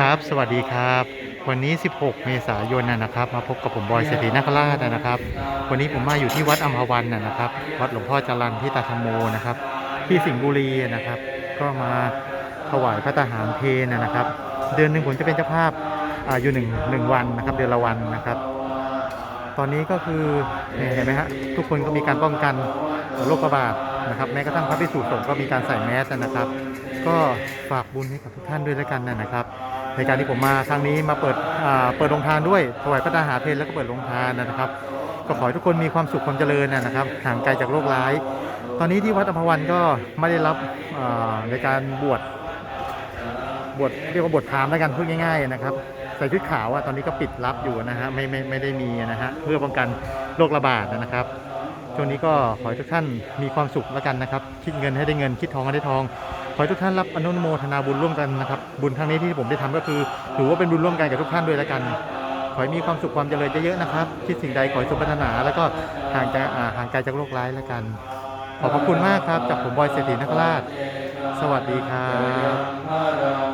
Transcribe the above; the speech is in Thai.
ครับ สวัสดีครับ วันนี้ 16 เมษายนนะนะครับ มาพบกับผมบอยเศรษฐีนาคราชนะครับ วันนี้ผมมาอยู่ที่วัดอัมพวันนะนะครับ วัดหลวงพ่อจรันที่ตาธรมโมนะครับ ที่สิงห์บุรีนะครับ ก็มาถวายพระทหารเพลนะครับ เดือนหนึ่งผมจะเป็นเจ้าภาพอาอยู่หนึ่งหนึ่งวันนะครับ เดือนละวันนะครับ ตอนนี้ก็คือเนี่ยเห็นไหมฮะทุกคนก็มีการป้องกันโรคระบาดนะครับแม้กระทั่งพระภิกษุสงฆ์ก็มีการใส่แมสนะครับ ก็ฝากบุญให้กับทุกท่านด้วยแล้วกันนะครับ ในการที่ผมมาครั้งนี้มาเปิดเปิดโรงทานด้วยถวายพระทหารเพลแล้วก็เปิดโรงทานนะครับ ก็ขอให้ทุกคนมีความสุขความเจริญนะครับห่างไกลจากโรคร้าย ตอนนี้ที่วัดอัมพวันก็ไม่ได้รับในการบวชบวชเรียกว่าบวชพรามแล้วกันพูดง่าย ๆนะครับใส่ชุดขาวอะตอนนี้ก็ปิดรับอยู่นะฮะไม่ไม่ไม่ได้มีนะฮะเพื่อป้องกันโรคระบาดนะครับช่วงนี้ก็ขอให้ทุกท่านมีความสุขแล้วกันนะครับ คิดเงินให้ได้เงินคิดทองให้ได้ทอง ให้ทุกท่านรับอนุโมทนาบุญร่วมกันนะครับ บุญครั้งนี้ที่ผมได้ทำก็คือถือว่าเป็นบุญร่วมกันกับทุกท่านด้วยแล้วกัน ขอให้มีความสุขความเจริญเยอะๆนะครับ คิดสิ่งใดขอให้สมปรารถนา แล้วก็ห่างจากห่างไกลจากโรคร้ายแล้วกัน ขอบพระคุณมากครับ จากผมบอยเศรษฐีนักราช สวัสดีครับ